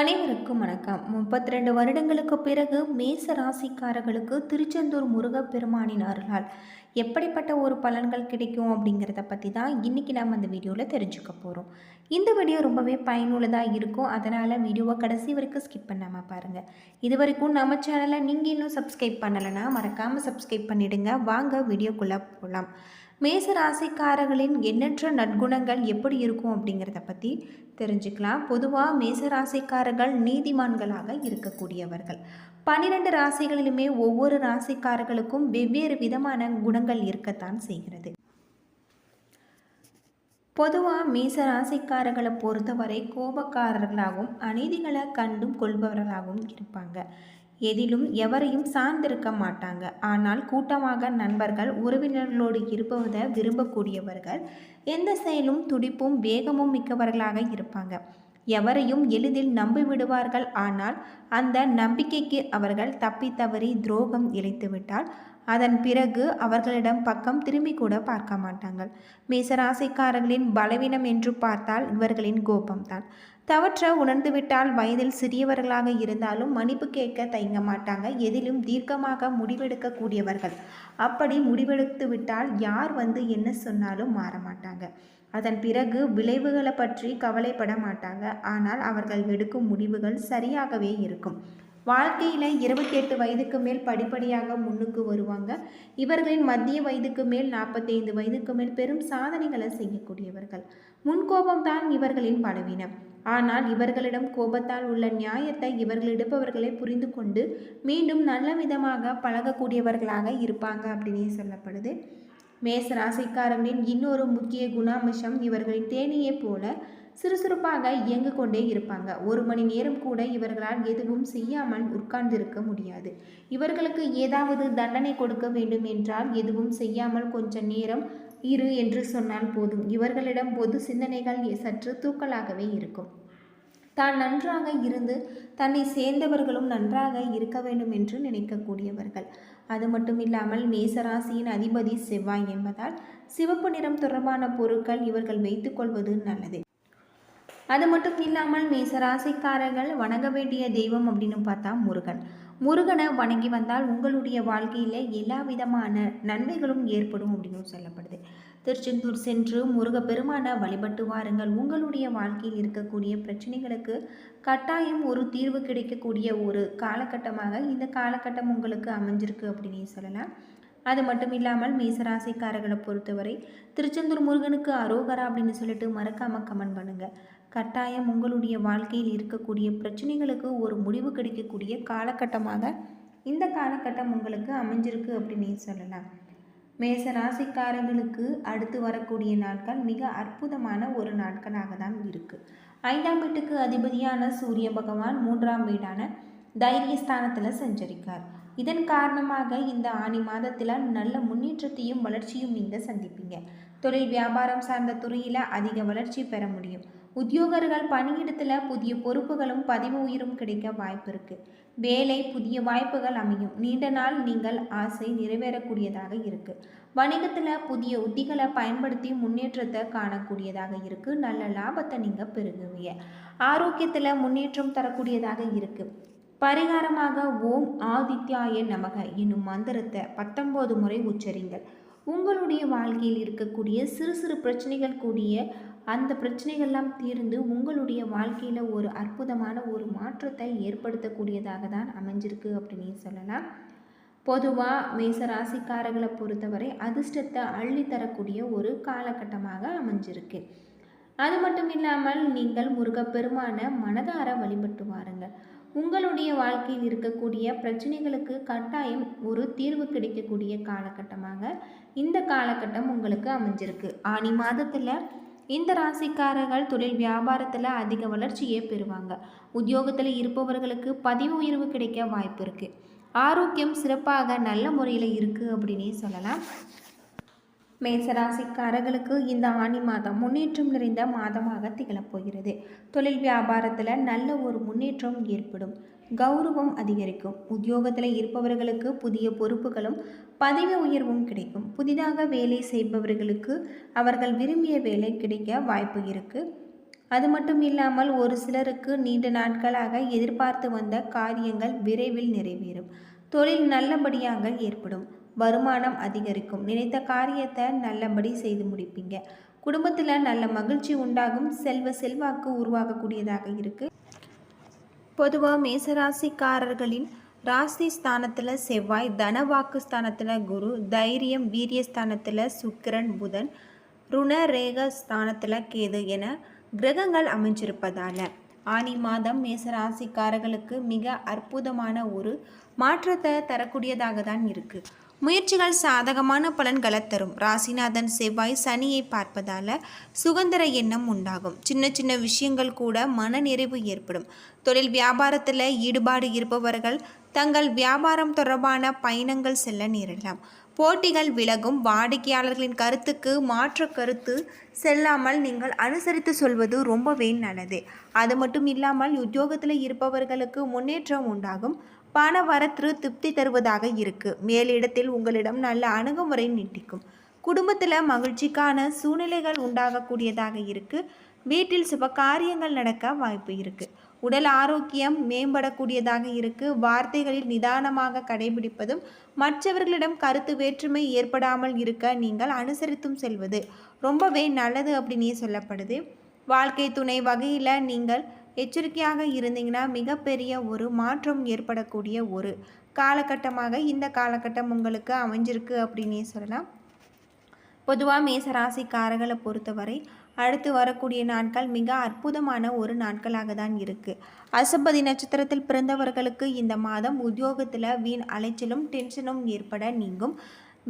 அனைவருக்கும் வணக்கம். முப்பத்தி ரெண்டு வருடங்களுக்கு பிறகு மேச ராசிக்காரர்களுக்கு திருச்செந்தூர் முருகப்பெருமானின் அருளால் எப்படிப்பட்ட ஒரு பலன்கள் கிடைக்கும் அப்படிங்கிறத பற்றி தான் இன்றைக்கி நம்ம அந்த வீடியோவில் தெரிஞ்சுக்க போகிறோம் இந்த வீடியோ ரொம்பவே பயனுள்ளதாக இருக்கும். அதனால் வீடியோவை கடைசி வரைக்கும் ஸ்கிப் பண்ணாமல் பாருங்கள் இது வரைக்கும் நம்ம சேனலை நீங்கள் இன்னும் சப்ஸ்கிரைப் பண்ணலைன்னா மறக்காமல் சப்ஸ்கிரைப் பண்ணிவிடுங்க வாங்க வீடியோக்குள்ளே போகலாம் மேச ராசிக்காரர்களின் எண்ணற்ற நற்குணங்கள் எப்படி இருக்கும் அப்படிங்கிறத பற்றி தெரிஞ்சுக்கலாம். பொதுவாக மேச ராசிக்காரர்கள் நீதிமான்களாக இருக்கக்கூடியவர்கள். பன்னிரெண்டு ராசிகளிலுமே ஒவ்வொரு ராசிக்காரர்களுக்கும் வெவ்வேறு விதமான குணங்கள் இருக்கத்தான் செய்கிறது. பொதுவாக மேச ராசிக்காரர்களை பொறுத்தவரை கோபக்காரர்களாகவும் அநீதிகளை கண்டும் கொள்பவர்களாகவும் இருப்பாங்க. எதிலும் எவரையும் சார்ந்திருக்க மாட்டாங்க. ஆனால் கூட்டமாக நண்பர்கள் உறவினர்களோடு இருப்பதை விரும்பக்கூடியவர்கள் எந்த செயலும் துடிப்பும் வேகமும் மிக்கவர்களாக இருப்பாங்க. எவரையும் எளிதில் நம்பிவிடுவார்கள். ஆனால் அந்த நம்பிக்கைக்கு அவர்கள் தப்பி தவறி துரோகம் இழைத்துவிட்டால் அதன் பிறகு அவர்களிடம் பக்கம் திரும்பி கூட பார்க்க மாட்டாங்கள் மேசராசிக்காரர்களின் பலவீனம் என்று பார்த்தால் இவர்களின் கோபம்தான். தவற்ற உணர்ந்துவிட்டால் வயதில் சிறியவர்களாக இருந்தாலும் மன்னிப்பு கேட்க தயங்க மாட்டாங்க. எதிலும் தீர்க்கமாக முடிவெடுக்கக்கூடியவர்கள். அப்படி முடிவெடுத்து விட்டால் யார் வந்து என்ன சொன்னாலும் மாற மாட்டாங்க. அதன் பிறகு விளைவுகளை பற்றி கவலைப்பட மாட்டாங்க. ஆனால் அவர்கள் எடுக்கும் முடிவுகள் சரியாகவே இருக்கும். வாழ்க்கையில் இருபத்தி எட்டு வயதுக்கு மேல் படிப்படியாக முன்னுக்கு வருவாங்க. இவர்களின் மத்திய வயதுக்கு மேல் நாற்பத்தைந்து வயதுக்கு மேல் பெரும் சாதனைகளை செய்யக்கூடியவர்கள். முன்கோபம்தான் இவர்களின் பலவீனம். ஆனால் இவர்களிடம் கோபத்தால் உள்ள நியாயத்தை இவர்கள் எடுப்பவர்களை புரிந்து கொண்டு மீண்டும் நல்ல விதமாக பழகக்கூடியவர்களாக இருப்பாங்க அப்படின்னே சொல்லப்படுது. மேச ராசிக்காரர்களின் இன்னொரு முக்கிய குணாம்சம் இவர்களின் தேனியை போல சுறுசுறுப்பாக இயங்கு கொண்டே இருப்பாங்க. ஒரு மணி நேரம் கூட இவர்களால் எதுவும் செய்யாமல் உட்கார்ந்திருக்க முடியாது. இவர்களுக்கு ஏதாவது தண்டனை கொடுக்க வேண்டும் என்றால் எதுவும் செய்யாமல் கொஞ்ச நேரம் இரு என்று சொன்னால் போதும். இவர்களிடம் பொது சிந்தனைகள் சற்று தூக்கலாகவே இருக்கும். தான் நன்றாக இருந்து தன்னை சேர்ந்தவர்களும் நன்றாக இருக்க வேண்டும் என்று நினைக்கக்கூடியவர்கள். அது மட்டும் இல்லாமல் மேசராசியின் அதிபதி செவ்வாய் என்பதால் சிவப்பு நிறம் தொடர்பான பொருட்கள் இவர்கள் வைத்துக்கொள்வது நல்லது. அது மட்டும் இல்லாமல் மேசராசிக்காரர்கள் வணங்க வேண்டிய தெய்வம் அப்படின்னு பார்த்தா முருகன். முருகனை வணங்கி வந்தால் உங்களுடைய வாழ்க்கையில் எல்லா விதமான நன்மைகளும் ஏற்படும் அப்படின்னு சொல்லப்படுது. திருச்செந்தூர் சென்று முருகப்பெருமான வழிபட்டு வாருங்கள். உங்களுடைய வாழ்க்கையில் இருக்கக்கூடிய பிரச்சனைகளுக்கு கட்டாயம் ஒரு தீர்வு கிடைக்கக்கூடிய ஒரு காலகட்டமாக இந்த காலகட்டம் உங்களுக்கு அமைஞ்சிருக்கு அப்படின்னு சொல்லலாம். அது மட்டும் இல்லாமல் மேசராசிக்காரர்களை பொறுத்தவரை திருச்செந்தூர் முருகனுக்கு அரோகரா அப்படின்னு சொல்லிட்டு மறக்காமல் கமெண்ட் பண்ணுங்கள் கட்டாயம் உங்களுடைய வாழ்க்கையில் இருக்கக்கூடிய பிரச்சனைகளுக்கு ஒரு முடிவு கிடைக்கக்கூடிய காலகட்டமாக இந்த காலகட்டம் உங்களுக்கு அமைஞ்சிருக்கு அப்படின்னு சொல்லலாம். மேச ராசிக்காரர்களுக்கு அடுத்து வரக்கூடிய நாட்கள் மிக அற்புதமான ஒரு நாட்களாக தான் இருக்குது ஐந்தாம் வீட்டுக்கு அதிபதியான சூரிய பகவான் மூன்றாம் வீடான தைரியஸ்தானத்தில் சஞ்சரிக்கார். இதன் காரணமாக இந்த ஆணி மாதத்தில் நல்ல முன்னேற்றத்தையும் வளர்ச்சியும் நீங்கள் சந்திப்பீங்க. தொழில் வியாபாரம் சார்ந்த துறையில் அதிக வளர்ச்சி பெற முடியும். உத்தியோகர்கள் பணியிடத்தில் புதிய பொறுப்புகளும் பதிவு உயிரும் கிடைக்க வாய்ப்பு இருக்குது வேலை புதிய வாய்ப்புகள் அமையும். நீண்ட நாள் நீங்கள் ஆசை நிறைவேறக்கூடியதாக இருக்குது வணிகத்தில் புதிய உத்திகளை பயன்படுத்தி முன்னேற்றத்தை காணக்கூடியதாக இருக்குது நல்ல லாபத்தை நீங்கள் பெறுகுவீங்க ஆரோக்கியத்தில் முன்னேற்றம் தரக்கூடியதாக இருக்குது பரிகாரமாக ஓம் ஆதித்யாய நமக என்னும் மந்திரத்தை பத்தொம்போது முறை உச்சரிங்கள். உங்களுடைய வாழ்க்கையில் இருக்கக்கூடிய சிறு சிறு பிரச்சனைகள் கூடிய அந்த பிரச்சனைகள்லாம் தீர்ந்து உங்களுடைய வாழ்க்கையில் ஒரு அற்புதமான ஒரு மாற்றத்தை ஏற்படுத்தக்கூடியதாக தான் அமைஞ்சிருக்கு அப்படின்னு சொல்லலாம். பொதுவாக மேச ராசிக்காரர்களை பொறுத்தவரை அதிர்ஷ்டத்தை அள்ளி தரக்கூடிய ஒரு காலகட்டமாக அமைஞ்சிருக்கு. அது மட்டும் இல்லாமல் நீங்கள் முருகப்பெருமான மனதார வழிபட்டு வாருங்கள். உங்களுடைய வாழ்க்கையில் இருக்கக்கூடிய பிரச்சனைகளுக்கு கட்டாயம் ஒரு தீர்வு கிடைக்கக்கூடிய காலகட்டமாக இந்த காலகட்டம் உங்களுக்கு அமைஞ்சிருக்கு. ஆணி மாதத்தில் இந்த ராசிக்காரர்கள் தொழில் வியாபாரத்தில் அதிக வளர்ச்சியே பெறுவாங்க. உத்தியோகத்தில் இருப்பவர்களுக்கு பதிவு உயர்வு கிடைக்க வாய்ப்பு இருக்குது ஆரோக்கியம் சிறப்பாக நல்ல முறையில் இருக்குது அப்படின்னே சொல்லலாம். மேசராசிக்காரர்களுக்கு இந்த ஆணி மாதம் முன்னேற்றம் நிறைந்த மாதமாக திகழப்போகிறது தொழில் வியாபாரத்தில் நல்ல ஒரு முன்னேற்றம் ஏற்படும். கௌரவம் அதிகரிக்கும். உத்தியோகத்தில் இருப்பவர்களுக்கு புதிய பொறுப்புகளும் பதவி உயர்வும் கிடைக்கும். புதிதாக வேலை செய்பவர்களுக்கு அவர்கள் விரும்பிய வேலை கிடைக்க வாய்ப்பு இருக்குது அது மட்டும் இல்லாமல் ஒரு சிலருக்கு நீண்ட நாட்களாக எதிர்பார்த்து வந்த காரியங்கள் விரைவில் நிறைவேறும். தொழில் நல்லபடியாக ஏற்படும். வருமானம் அதிகரிக்கும். நினைத்த காரியத்தை நல்லபடி செய்து முடிப்பீங்க. குடும்பத்தில் நல்ல மகிழ்ச்சி உண்டாகும். செல்வ செல்வாக்கு உருவாகக்கூடியதாக இருக்குது பொதுவாக மேசராசிக்காரர்களின் ராசி ஸ்தானத்தில் செவ்வாய் தனவாக்கு ஸ்தானத்தில் குரு தைரியம் வீரிய ஸ்தானத்தில் சுக்கிரன் புதன் ருண ரேக ஸ்தானத்தில் கேது என கிரகங்கள் அமைஞ்சிருப்பதால். ஆனி மாதம் மேசராசிக்காரர்களுக்கு மிக அற்புதமான ஒரு மாற்றத்தை தரக்கூடியதாக தான் இருக்குது முயற்சிகள் சாதகமான பலன்களை தரும். ராசிநாதன் செவ்வாய் சனியை பார்ப்பதால சுதந்திர எண்ணம் உண்டாகும். சின்ன சின்ன விஷயங்கள் கூட மன நிறைவு ஏற்படும். தொழில் வியாபாரத்தில் ஈடுபாடு இருப்பவர்கள் தங்கள் வியாபாரம் தொடர்பான பயணங்கள் செல்ல நேரிடலாம். போட்டிகள் விலகும். வாடிக்கையாளர்களின் கருத்துக்கு மாற்ற கருத்து செல்லாமல் நீங்கள் அனுசரித்து சொல்வது ரொம்பவே நல்லது. அது மட்டும் இல்லாமல் உத்தியோகத்தில் இருப்பவர்களுக்கு முன்னேற்றம் உண்டாகும். பண வரத்து திருப்தி தருவதாக இருக்கு. மேலிடத்தில் உங்களிடம் நல்ல அணுகுமுறை நீட்டிக்கும். குடும்பத்தில் மகிழ்ச்சிக்கான சூழ்நிலைகள் உண்டாகக்கூடியதாக இருக்குது வீட்டில் சுப காரியங்கள் நடக்க வாய்ப்பு இருக்குது உடல் ஆரோக்கியம் மேம்படக்கூடியதாக இருக்குது வார்த்தைகளில் நிதானமாக கடைபிடிப்பதும் மற்றவர்களிடம் கருத்து வேற்றுமை ஏற்படாமல் இருக்க நீங்கள் அனுசரித்தும் செல்வது ரொம்பவே நல்லது அப்படின்னே சொல்லப்படுது. வாழ்க்கை துணை வகையில் நீங்கள் எச்சரிக்கையாக இருந்தீங்கன்னா மிகப்பெரிய ஒரு மாற்றம் ஏற்படக்கூடிய ஒரு காலகட்டமாக இந்த காலகட்டம் உங்களுக்கு அமைஞ்சிருக்கு அப்படின்னே சொல்லலாம். பொதுவாக மேசராசிக்காரர்களை பொறுத்தவரை அடுத்து வரக்கூடிய நாட்கள் மிக அற்புதமான ஒரு நாட்களாக தான் இருக்குது அசபதி நட்சத்திரத்தில் பிறந்தவர்களுக்கு இந்த மாதம் உத்தியோகத்தில் வீண் அலைச்சலும் டென்ஷனும் ஏற்பட நீங்கும்.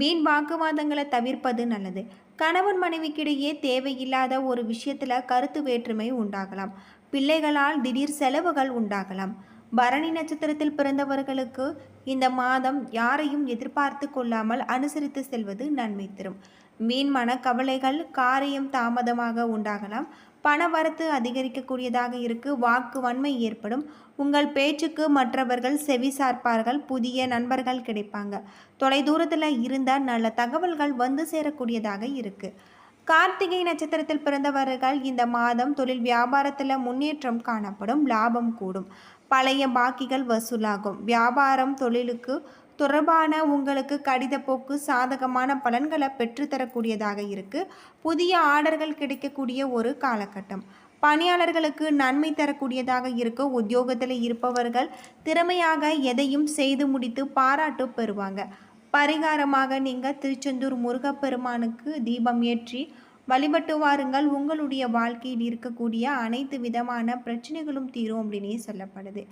வீண் வாக்குவாதங்களை தவிர்ப்பது நல்லது. கணவன் மனைவிக்கிடையே தேவையில்லாத ஒரு விஷயத்தில் கருத்து வேற்றுமை உண்டாகலாம். பிள்ளைகளால் திடீர் செலவுகள் உண்டாகலாம். பரணி நட்சத்திரத்தில் பிறந்தவர்களுக்கு இந்த மாதம் யாரையும் எதிர்பார்த்து கொள்ளாமல் அனுசரித்து செல்வது நன்மை தரும். மீன் மன கவலைகள் காரியம் தாமதமாக உண்டாகலாம். பண வரத்து அதிகரிக்கக்கூடியதாக இருக்கு. வாக்கு வன்மை ஏற்படும். உங்கள் பேச்சுக்கு மற்றவர்கள் செவி சார்ப்பார்கள். புதிய நண்பர்கள் கிடைப்பாங்க. தொலைதூரத்தில் இருந்தால் நல்ல தகவல்கள் வந்து சேரக்கூடியதாக இருக்குது கார்த்திகை நட்சத்திரத்தில் பிறந்தவர்கள் இந்த மாதம் தொழில் வியாபாரத்தில் முன்னேற்றம் காணப்படும் லாபம் கூடும். பழைய பாக்கிகள் வசூலாகும். வியாபாரம் தொழிலுக்கு தொடர்பான உங்களுக்கு கடித போக்கு சாதகமான பலன்களை பெற்றுத்தரக்கூடியதாக இருக்குது புதிய ஆர்டர்கள் கிடைக்கக்கூடிய ஒரு காலகட்டம். பணியாளர்களுக்கு நன்மை தரக்கூடியதாக இருக்க. உத்தியோகத்தில் இருப்பவர்கள் திறமையாக எதையும் செய்து முடித்து பாராட்டு பெறுவாங்க. பரிகாரமாக நீங்கள் திருச்செந்தூர் முருகப்பெருமானுக்கு தீபம் ஏற்றி வழிபட்டு வாருங்கள். உங்களுடைய வாழ்க்கையில் இருக்கக்கூடிய அனைத்து விதமான பிரச்சனைகளும் தீரும் அப்படின்னே சொல்லப்படுது.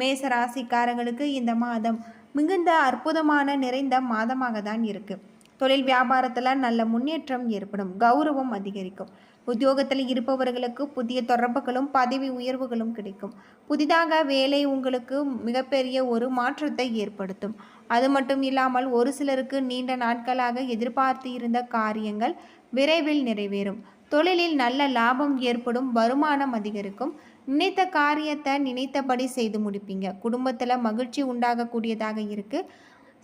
மேச ராசிக்காரங்களுக்கு இந்த மாதம் மிகுந்த அற்புதமான நிறைந்த மாதமாக தான் இருக்குது தொழில் வியாபாரத்தில் நல்ல முன்னேற்றம் ஏற்படும். கௌரவம் அதிகரிக்கும். உத்தியோகத்தில் இருப்பவர்களுக்கு புதிய தொடர்புகளும் பதவி உயர்வுகளும் கிடைக்கும். புதிதாக வேலை உங்களுக்கு மிகப்பெரிய ஒரு மாற்றத்தை ஏற்படுத்தும். அது மட்டும் இல்லாமல் ஒரு சிலருக்கு நீண்ட நாட்களாக எதிர்பார்த்து இருந்த காரியங்கள் விரைவில் நிறைவேறும். தொழிலில் நல்ல லாபம் ஏற்படும் வருமானம் அதிகரிக்கும். நினைத்த காரியத்தை நினைத்தபடி செய்து முடிப்பீங்க. குடும்பத்தில் மகிழ்ச்சி உண்டாகக்கூடியதாக இருக்குது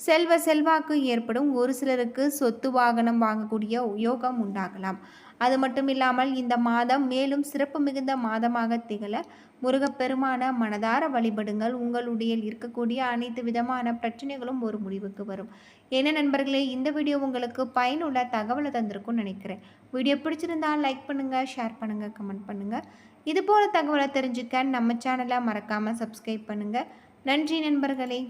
செல்வ செல்வாக்கு ஏற்படும். ஒரு சிலருக்கு சொத்து வாகனம் வாங்கக்கூடிய யோகம் உண்டாகலாம். அது மட்டும் இல்லாமல் இந்த மாதம் மேலும் சிறப்பு மிகுந்த மாதமாக திகழ முருகப்பெருமான மனதார வழிபடுங்கள். உங்களுடைய இருக்கக்கூடிய அனைத்து விதமான பிரச்சனைகளும் ஒரு முடிவுக்கு வரும். என்ன நண்பர்களே இந்த வீடியோ உங்களுக்கு பயனுள்ள தகவலை தந்திருக்கும்னு நினைக்கிறேன். வீடியோ பிடிச்சிருந்தால் லைக் பண்ணுங்கள் ஷேர் பண்ணுங்கள் கமெண்ட் பண்ணுங்கள் இது போல தகவலை தெரிஞ்சுக்க நம்ம சேனலை மறக்காமல் சப்ஸ்கிரைப் பண்ணுங்கள் நன்றி நண்பர்களே.